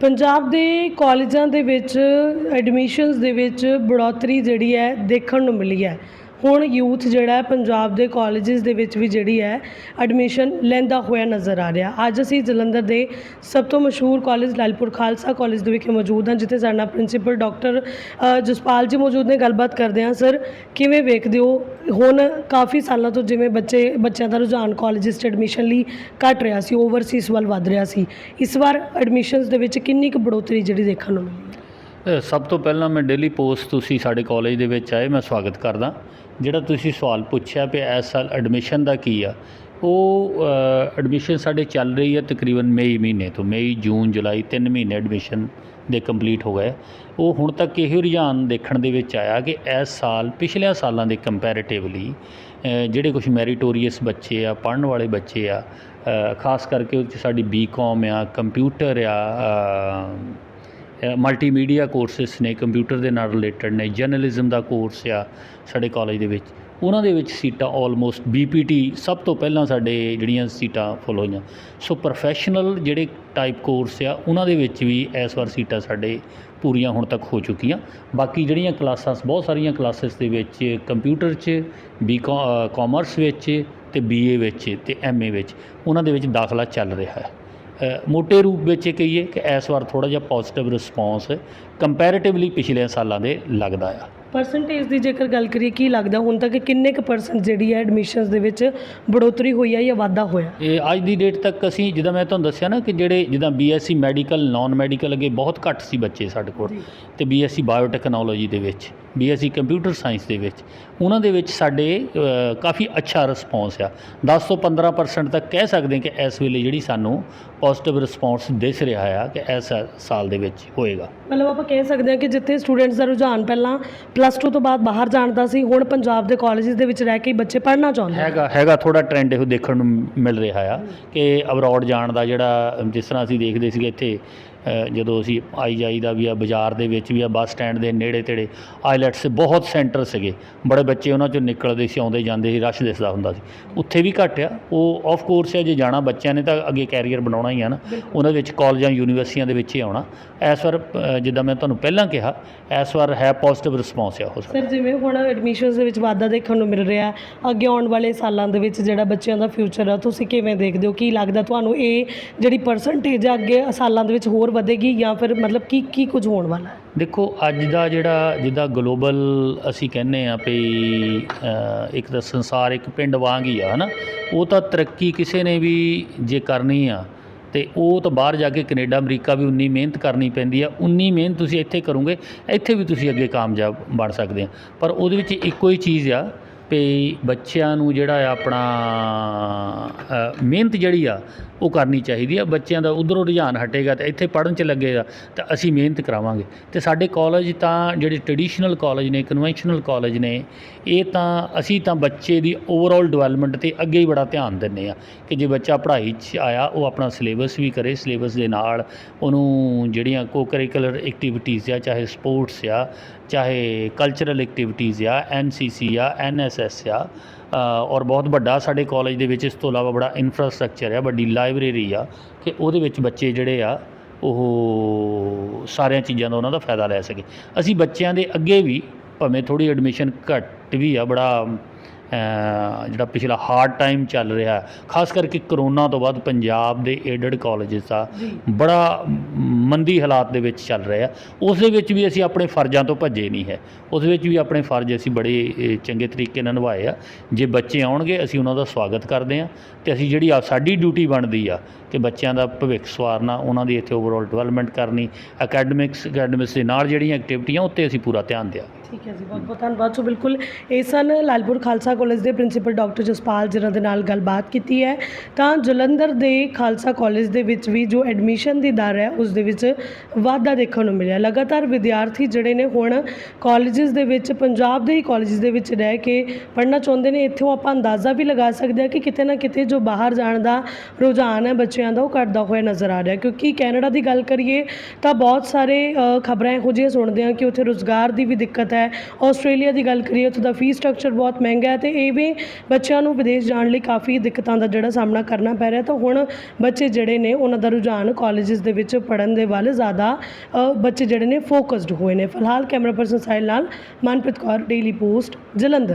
ਪੰਜਾਬ ਦੇ ਕਾਲਜਾਂ ਦੇ ਵਿੱਚ ਐਡਮਿਸ਼ਨਸ ਦੇ ਵਿੱਚ ਬੜੋਤਰੀ ਜਿਹੜੀ ਹੈ ਦੇਖਣ ਨੂੰ ਮਿਲੀ ਹੈ। ਹੁਣ ਯੂਥ ਜਿਹੜਾ ਪੰਜਾਬ ਦੇ ਕਾਲਜਸ ਦੇ ਵਿੱਚ ਵੀ ਜਿਹੜੀ ਹੈ ਐਡਮਿਸ਼ਨ ਲੈਂਦਾ ਹੋਇਆ ਨਜ਼ਰ ਆ ਰਿਹਾ। ਅੱਜ ਅਸੀਂ ਜਲੰਧਰ ਦੇ ਸਭ ਤੋਂ ਮਸ਼ਹੂਰ ਕਾਲਜ ਲਾਲਪੁਰ ਖਾਲਸਾ ਕਾਲਜ ਦੇ ਵਿਖੇ ਮੌਜੂਦ ਹਾਂ, ਜਿੱਥੇ ਸਾਡਾ ਪ੍ਰਿੰਸੀਪਲ ਡਾਕਟਰ ਜਸਪਾਲ ਜੀ ਮੌਜੂਦ ਨੇ। ਗੱਲਬਾਤ ਕਰਦੇ ਹਾਂ ਸਰ ਕਿਵੇਂ ਵੇਖਦੇ ਹੋ? ਹੁਣ ਕਾਫੀ ਸਾਲਾਂ ਤੋਂ ਜਿਵੇਂ ਬੱਚੇ, ਬੱਚਿਆਂ ਦਾ ਰੁਝਾਨ ਕਾਲਜਸ 'ਚ ਐਡਮਿਸ਼ਨ ਲਈ ਘਟ ਰਿਹਾ ਸੀ ਓਵਰਸੀਜ਼ ਵੱਲ ਵੱਧ ਰਿਹਾ ਸੀ। ਇਸ ਵਾਰ ਐਡਮਿਸ਼ਨਸ ਦੇ ਵਿੱਚ ਕਿੰਨੀ ਕੁ ਬੜੋਤਰੀ ਜਿਹੜੀ ਦੇਖਣ ਨੂੰ ਮਿਲੀ? ਹੈ ਸਭ ਤੋਂ ਪਹਿਲਾਂ ਮੈਂ ਡੇਲੀ ਪੋਸਟ ਤੁਸੀਂ ਸਾਡੇ ਕਾਲਜ ਦੇ ਵਿੱਚ ਆਏ, ਮੈਂ ਸਵਾਗਤ ਕਰਦਾ। ਜਿਹੜਾ ਤੁਸੀਂ ਸਵਾਲ ਪੁੱਛਿਆ ਵੀ ਇਸ ਸਾਲ ਐਡਮਿਸ਼ਨ ਦਾ ਕੀ ਆ, ਉਹ ਐਡਮਿਸ਼ਨ ਸਾਡੇ ਚੱਲ ਰਹੀ ਹੈ ਤਕਰੀਬਨ ਮਈ ਮਹੀਨੇ ਤੋਂ, ਮਈ, ਜੂਨ, ਜੁਲਾਈ ਤਿੰਨ ਮਹੀਨੇ ਐਡਮਿਸ਼ਨ ਦੇ ਕੰਪਲੀਟ ਹੋ ਗਏ। ਉਹ ਹੁਣ ਤੱਕ ਇਹੋ ਰੁਝਾਨ ਦੇਖਣ ਦੇ ਵਿੱਚ ਆਇਆ ਕਿ ਇਸ ਸਾਲ ਪਿਛਲੇ ਸਾਲਾਂ ਦੇ ਕੰਪੈਰੀਟਿਵਲੀ ਜਿਹੜੇ ਕੁਝ ਮੈਰੀਟੋਰੀਅਸ ਬੱਚੇ ਆ, ਪੜ੍ਹਨ ਵਾਲੇ ਬੱਚੇ ਆ ਖਾਸ ਕਰਕੇ ਉਹ 'ਚ ਸਾਡੀ ਬੀਕਾਮ ਆ ਕੰਪਿਊਟਰ ਆ ਮਲਟੀਮੀਡੀਆ ਕੋਰਸਿਸ ਨੇ ਕੰਪਿਊਟਰ ਦੇ ਨਾਲ ਰਿਲੇਟਡ ਨੇ ਜਰਨਲਿਜ਼ਮ ਦਾ ਕੋਰਸ ਆ ਸਾਡੇ ਕਾਲਜ ਦੇ ਵਿੱਚ। ਉਹਨਾਂ ਦੇ ਵਿੱਚ ਸੀਟਾਂ ਆਲਮੋਸਟ ਬੀਪੀਟੀ ਸਭ ਤੋਂ ਪਹਿਲਾਂ ਸਾਡੇ ਜਿਹੜੀਆਂ ਸੀਟਾਂ ਫੁੱਲ ਹੋਈਆਂ। ਸੋ ਪ੍ਰੋਫੈਸ਼ਨਲ ਜਿਹੜੇ ਟਾਈਪ ਕੋਰਸ ਆ, ਉਹਨਾਂ ਦੇ ਵਿੱਚ ਵੀ ਇਸ ਵਾਰ ਸੀਟਾਂ ਸਾਡੇ ਪੂਰੀਆਂ ਹੁਣ ਤੱਕ ਹੋ ਚੁੱਕੀਆਂ। ਬਾਕੀ ਜਿਹੜੀਆਂ ਕਲਾਸਾਂ, ਬਹੁਤ ਸਾਰੀਆਂ ਕਲਾਸਿਸ ਦੇ ਵਿੱਚ ਕੰਪਿਊਟਰ 'ਚ ਬੀ ਕਾਮਰਸ ਵਿੱਚ ਤੇ ਬੀਏ ਵਿੱਚ ਤੇ ਐਮਏ ਵਿੱਚ, ਉਹਨਾਂ ਦੇ ਵਿੱਚ ਦਾਖਲਾ ਚੱਲ ਰਿਹਾ ਹੈ। ਮੋٹے ਰੂਪ ਵਿੱਚ ਇਹ ਕਹੀਏ ਕਿ ਇਸ ਵਾਰ ਥੋੜਾ ਜਿਹਾ ਪੋਜ਼ਿਟਿਵ ਰਿਸਪੌਂਸ ਕੰਪੈਰੀਟਿਵਲੀ ਪਿਛਲੇ ਸਾਲਾਂ ਦੇ ਲੱਗਦਾ ਆ। ਪਰਸੈਂਟੇਜ ਦੀ ਜੇਕਰ ਗੱਲ ਕਰੀਏ ਕੀ ਲੱਗਦਾ ਹੁਣ ਤੱਕ ਕਿੰਨੇ ਕੁ ਪਰਸੈਂਟ ਜਿਹੜੀ ਹੈ ਐਡਮਿਸ਼ਨਸ ਦੇ ਵਿੱਚ ਬੜੋਤਰੀ ਹੋਈ ਹੈ ਜਾਂ ਵਾਧਾ ਹੋਇਆ? ਇਹ ਅੱਜ ਦੀ ਡੇਟ ਤੱਕ ਅਸੀਂ ਜਿੱਦਾਂ ਮੈਂ ਤੁਹਾਨੂੰ ਦੱਸਿਆ ਨਾ ਕਿ ਜਿਹੜੇ ਜਿੱਦਾਂ ਬੀਐਸਸੀ ਮੈਡੀਕਲ ਨਾਨ ਮੈਡੀਕਲ ਅੱਗੇ ਬਹੁਤ ਘੱਟ ਸੀ ਬੱਚੇ ਸਾਡੇ ਕੋਲ। ਤੇ ਬੀਐਸਸੀ ਬਾਇਓਟੈਕਨੋਲੋਜੀ ਦੇ ਵਿੱਚ। ਬੀਐਸਸੀ ਕੰਪਿਊਟਰ ਸਾਇੰਸ ਦੇ ਵਿੱਚ ਉਹਨਾਂ ਦੇ ਵਿੱਚ ਸਾਡੇ ਕਾਫੀ ਅੱਛਾ ਰਿਸਪੌਂਸ ਆ। 10 ਤੋਂ 15% ਤੱਕ ਕਹਿ ਸਕਦੇ ਹਾਂ ਕਿ ਇਸ ਵੇਲੇ ਜਿਹੜੀ ਸਾਨੂੰ ਪੋਜ਼ਿਟਿਵ ਰਿਸਪੌਂਸ ਦਿਸ ਰਿਹਾ ਆ ਕਿ ਇਸ ਸਾਲ ਦੇ ਵਿੱਚ ਹੋਏਗਾ। ਮਤਲਬ ਆਪਾਂ ਕਹਿ ਸਕਦੇ ਹਾਂ ਕਿ ਜਿੱਥੇ ਸਟੂਡੈਂਟਸ ਦਾ ਰੁਝਾਨ ਪਹਿਲਾਂ ਪਲੱਸ 2 ਤੋਂ ਬਾਅਦ ਬਾਹਰ ਜਾਣ ਦਾ ਸੀ ਹੁਣ ਪੰਜਾਬ ਦੇ ਕਾਲਜਸ ਦੇ ਵਿੱਚ ਰਹਿ ਕੇ ਹੀ ਬੱਚੇ ਪੜ੍ਹਨਾ ਚਾਹੁੰਦੇ ਹੈਗਾ ਹੈਗਾ ਥੋੜਾ ਟ੍ਰੈਂਡ ਇਹੋ ਦੇਖਣ ਨੂੰ ਮਿਲ ਰਿਹਾ ਆ ਕਿ ਅਬਰੋਡ ਜਾਣ ਦਾ ਜਿਹੜਾ ਜਿਸ ਤਰ੍ਹਾਂ ਅਸੀਂ ਦੇਖਦੇ ਸੀਗੇ ਇੱਥੇ ਜਦੋਂ ਅਸੀਂ ਆਈ ਜਾਈਦਾ ਵੀ ਆ ਬਾਜ਼ਾਰ ਦੇ ਵਿੱਚ ਵੀ ਆ ਬੱਸ ਸਟੈਂਡ ਦੇ ਨੇੜੇ ਤੇੜੇ ਆਈਲੈਟਸ ਬਹੁਤ ਸੈਂਟਰ ਸੀਗੇ। ਬੜੇ ਬੱਚੇ ਉਹਨਾਂ ਚੋਂ ਨਿਕਲਦੇ ਸੀ ਆਉਂਦੇ ਜਾਂਦੇ ਸੀ ਰਸ਼ ਦਿਸਦਾ ਹੁੰਦਾ ਸੀ। ਉੱਥੇ ਵੀ ਘੱਟ ਆ। ਉਹ ਆਫ ਕੋਰਸ ਹੈ ਜੇ ਜਾਣਾ ਬੱਚਿਆਂ ਨੇ ਤਾਂ ਅੱਗੇ ਕੈਰੀਅਰ ਬਣਾਉਣਾ ਹੀ ਆ ਨਾ। ਉਹਨਾਂ ਵਿੱਚ ਕਾਲਜਾਂ ਯੂਨੀਵਰਸਿਟੀਆਂ ਦੇ ਵਿੱਚ ਹੀ ਆਉਣਾ। ਇਸ ਵਾਰ ਜਿੱਦਾਂ ਮੈਂ ਤੁਹਾਨੂੰ ਪਹਿਲਾਂ ਕਿਹਾ ਇਸ ਵਾਰ ਹੈ ਪੋਜ਼ਿਟਿਵ ਰਿਸਪੌਂਸ ਆ ਹੋ ਸਕਦਾ ਸਰ ਜਿਵੇਂ ਹੁਣ ਐਡਮਿਸ਼ਨਸ ਦੇ ਵਿੱਚ ਵਾਧਾ ਦੇਖਣ ਨੂੰ ਮਿਲ ਰਿਹਾ ਅੱਗੇ ਆਉਣ ਵਾਲੇ ਸਾਲਾਂ ਦੇ ਵਿੱਚ ਜਿਹੜਾ ਬੱਚਿਆਂ ਦਾ ਫਿਊਚਰ ਆ ਤੁਸੀਂ ਕਿਵੇਂ ਦੇਖਦੇ ਹੋ? ਕੀ ਲੱਗਦਾ ਤੁਹਾਨੂੰ ਇਹ ਜਿਹੜੀ ਪਰਸੈਂਟੇਜ ਆ ਅੱਗੇ ਸਾਲਾਂ ਦੇ ਵਿੱਚ ਹੋਰ ਵਧੇਗੀ ਜਾਂ ਫਿਰ ਮਤਲਬ ਕੀ ਕੀ ਕੁਝ ਹੋਣ ਵਾਲਾ ਹੈ? ਦੇਖੋ, ਅੱਜ ਦਾ ਜਿਹੜਾ, ਜਿੱਦਾਂ ਗਲੋਬਲ ਅਸੀਂ ਕਹਿੰਦੇ ਆ ਵੀ ਇੱਕ ਤਾਂ ਸੰਸਾਰ ਇੱਕ ਪਿੰਡ ਵਾਂਗ ਹੀ ਆ, ਹਨਾ? ਉਹ ਤਾਂ ਤਰੱਕੀ ਕਿਸੇ ਨੇ ਵੀ ਜੇ ਕਰਨੀ ਆ, ਤੇ ਉਹ ਤਾਂ ਬਾਹਰ ਜਾ ਕੇ ਕੈਨੇਡਾ, ਅਮਰੀਕਾ ਵੀ ਉਨੀ ਮਿਹਨਤ ਕਰਨੀ ਪੈਂਦੀ ਆ, ਉਨੀ ਮਿਹਨਤ ਤੁਸੀਂ ਇੱਥੇ ਕਰੋਗੇ, ਇੱਥੇ ਵੀ ਤੁਸੀਂ ਅੱਗੇ ਕਾਮਯਾਬ ਬਣ ਸਕਦੇ ਆ। ਪਰ ਉਹਦੇ ਵਿੱਚ ਇੱਕੋ ਹੀ ਚੀਜ਼ ਆ ਵੀ ਬੱਚਿਆਂ ਨੂੰ ਜਿਹੜਾ ਆ ਆਪਣਾ ਮਿਹਨਤ ਜਿਹੜੀ ਆ, ਉਹ ਕਰਨੀ ਚਾਹੀਦੀ ਆ। ਬੱਚਿਆਂ ਦਾ ਉਧਰੋਂ ਰੁਝਾਨ ਹਟੇਗਾ ਤੇ ਇੱਥੇ ਪੜ੍ਹਨ ਚ ਲੱਗੇਗਾ ਤਾਂ ਅਸੀਂ ਮਿਹਨਤ ਕਰਾਵਾਂਗੇ। ਤੇ ਸਾਡੇ ਕਾਲਜ ਤਾਂ ਜਿਹੜੇ ਟ੍ਰੈਡੀਸ਼ਨਲ ਕਾਲਜ ਨੇ ਕਨਵੈਨਸ਼ਨਲ ਕਾਲਜ ਨੇ, ਇਹ ਤਾਂ ਅਸੀਂ ਤਾਂ ਬੱਚੇ ਦੀ ਓਵਰਆਲ ਡਿਵੈਲਪਮੈਂਟ ਤੇ ਅੱਗੇ ਹੀ ਬੜਾ ਧਿਆਨ ਦਿੰਦੇ ਆ ਕਿ ਜੇ ਬੱਚਾ ਪੜ੍ਹਾਈ 'ਚ ਆਇਆ, ਉਹ ਆਪਣਾ ਸਿਲੇਬਸ ਵੀ ਕਰੇ ਸਿਲੇਬਸ ਦੇ ਨਾਲ ਉਹਨੂੰ ਜਿਹੜੀਆਂ ਕੋ ਕਰਿਕੂਲਰ ਐਕਟੀਵਿਟੀਜ਼ ਆ, ਚਾਹੇ ਸਪੋਰਟਸ ਆ, ਚਾਹੇ ਕਲਚਰਲ ਐਕਟੀਵਿਟੀਜ਼ ਆ ਐਨਸੀਸੀ ਆ ਐਨਐਸਐਸ ਆ। ਔਰ ਬਹੁਤ ਵੱਡਾ ਸਾਡੇ ਕਾਲਜ ਦੇ ਵਿੱਚ ਇਸ ਤੋਂ ਇਲਾਵਾ ਬੜਾ ਇਨਫਰਾਸਟ੍ਰਕਚਰ ਆ, ਵੱਡੀ ਲਾਇਬ੍ਰੇਰੀ ਆ ਕਿ ਉਹਦੇ ਵਿੱਚ ਬੱਚੇ ਜਿਹੜੇ ਆ, ਉਹ ਸਾਰੀਆਂ ਚੀਜ਼ਾਂ ਦਾ ਉਹਨਾਂ ਦਾ ਫਾਇਦਾ ਲੈ ਸਕੇ। ਅਸੀਂ ਬੱਚਿਆਂ ਦੇ ਅੱਗੇ ਵੀ ਭਾਵੇਂ ਥੋੜੀ ਐਡਮਿਸ਼ਨ ਘੱਟ ਵੀ ਆ, ਬੜਾ ਜਿਹੜਾ ਪਿਛਲਾ ਹਾਰਡ ਟਾਈਮ ਚੱਲ ਰਿਹਾ ਹੈ, ਖਾਸ ਕਰਕੇ ਕਰੋਨਾ ਤੋਂ ਬਾਅਦ ਪੰਜਾਬ ਦੇ ਏਡਡ ਕਾਲਜਸ ਆ ਜੀ। ਬੜਾ ਮੰਦੀ ਹਾਲਾਤ ਦੇ ਵਿੱਚ ਚੱਲ ਰਿਹਾ ਉਸ ਦੇ ਵਿੱਚ ਵੀ ਅਸੀਂ ਆਪਣੇ ਫਰਜ਼ਾਂ ਤੋਂ ਭੱਜੇ ਨਹੀਂ ਹੈ। ਉਸ ਵਿੱਚ ਵੀ ਆਪਣੇ ਫਰਜ਼ ਅਸੀਂ ਬੜੇ ਚੰਗੇ ਤਰੀਕੇ ਨਾਲ ਨਿਭਾਏ ਆ। ਜੇ ਬੱਚੇ ਆਉਣਗੇ ਅਸੀਂ ਉਹਨਾਂ ਦਾ ਸਵਾਗਤ ਕਰਦੇ ਆ ਤੇ ਅਸੀਂ ਜਿਹੜੀ ਆ ਸਾਡੀ ਡਿਊਟੀ ਬਣਦੀ ਆ ਕਿ ਬੱਚਿਆਂ ਦਾ ਭਵਿੱਖ ਸਵਾਰਨਾ ਉਹਨਾਂ ਦੀ ਇੱਥੇ ਓਵਰਆਲ ਡਿਵੈਲਪਮੈਂਟ ਕਰਨੀ ਅਕੈਡਮਿਕਸ ਅਕੈਡਮਿਕਸ ਦੇ ਨਾਲ ਜਿਹੜੀਆਂ ਐਕਟੀਵਿਟੀਆਂ ਉੱਤੇ ਅਸੀਂ ਪੂਰਾ ਧਿਆਨ ਦਿਆ ਠੀਕ ਹੈ ਜੀ ਬਹੁਤ ਬਹੁਤ ਧੰਨਵਾਦ। ਸੋ ਬਿਲਕੁਲ ਇਹ ਸਨ ਲਾਲਪੁਰ ਖਾਲਸਾ ਕਾਲਜ ਦੇ ਪ੍ਰਿੰਸੀਪਲ ਡਾਕਟਰ ਜਸਪਾਲ ਜਿਨ੍ਹਾਂ ਦੇ ਨਾਲ ਗੱਲਬਾਤ ਕੀਤੀ ਹੈ। ਤਾਂ ਜਲੰਧਰ ਦੇ ਖਾਲਸਾ ਕਾਲਜ ਦੇ ਵਿੱਚ ਵੀ ਜੋ ਐਡਮਿਸ਼ਨ ਦੀ ਦਰ ਹੈ, ਉਸ ਦੇ ਵਿੱਚ ਵਾਧਾ ਦੇਖਣ ਨੂੰ ਮਿਲਿਆ। ਲਗਾਤਾਰ ਵਿਦਿਆਰਥੀ ਜਿਹੜੇ ਨੇ ਹੁਣ ਕਾਲਜਸ ਦੇ ਵਿੱਚ, ਪੰਜਾਬ ਦੇ ਹੀ ਕਾਲਜਸ ਦੇ ਵਿੱਚ ਰਹਿ ਕੇ ਪੜ੍ਹਨਾ ਚਾਹੁੰਦੇ ਨੇ। ਇੱਥੋਂ ਆਪਾਂ ਅੰਦਾਜ਼ਾ ਵੀ ਲਗਾ ਸਕਦੇ ਹਾਂ ਕਿ ਕਿਤੇ ਨਾ ਕਿਤੇ ਜੋ ਬਾਹਰ ਜਾਣ ਦਾ ਰੁਝਾਨ ਹੈ, ਬੱਚਿਆਂ ਦਾ, ਉਹ ਘਟਦਾ ਹੋਇਆ ਨਜ਼ਰ ਆ ਰਿਹਾ ਕਿਉਂਕਿ ਕੈਨੇਡਾ ਦੀ ਗੱਲ ਕਰੀਏ, ਤਾਂ ਬਹੁਤ ਸਾਰੇ ਖਬਰਾਂ ਇਹੋ ਜਿਹੀਆਂ ਸੁਣਦੇ ਹਾਂ ਕਿ ਉੱਥੇ ਰੁਜ਼ਗਾਰ ਦੀ ਵੀ ਦਿੱਕਤ ਹੈ। ਆਸਟ੍ਰੇਲੀਆ ਦੀ ਗੱਲ ਕਰੀਏ, ਉੱਥੇ ਦਾ ਫੀਸ ਸਟਰਕਚਰ ਬਹੁਤ ਮਹਿੰਗਾ ਹੈ ਤੇ ਇਵੇਂ ਬੱਚਿਆਂ ਨੂੰ ਵਿਦੇਸ਼ ਜਾਣ ਲਈ ਕਾਫੀ ਦਿੱਕਤਾਂ ਦਾ ਜਿਹੜਾ ਸਾਹਮਣਾ ਕਰਨਾ ਪੈ ਰਿਹਾ ਤਾਂ ਹੁਣ ਬੱਚੇ ਜਿਹੜੇ ਨੇ ਉਹਨਾਂ ਦਾ ਰੁਝਾਨ ਕਾਲਜਸ ਦੇ ਵਿੱਚ ਪੜ੍ਹਨ ਦੇ ਵੱਲ ਜ਼ਿਆਦਾ ਬੱਚੇ ਜਿਹੜੇ ਨੇ ਫੋਕਸਡ ਹੋਏ ਨੇ। ਫਿਲਹਾਲ ਕੈਮਰਾ ਪਰਸਨ ਸਾਹਿਲ ਨਾਲ ਮਨਪ੍ਰੀਤ ਕੌਰ ਡੇਲੀ ਪੋਸਟ ਜਲੰਧਰ।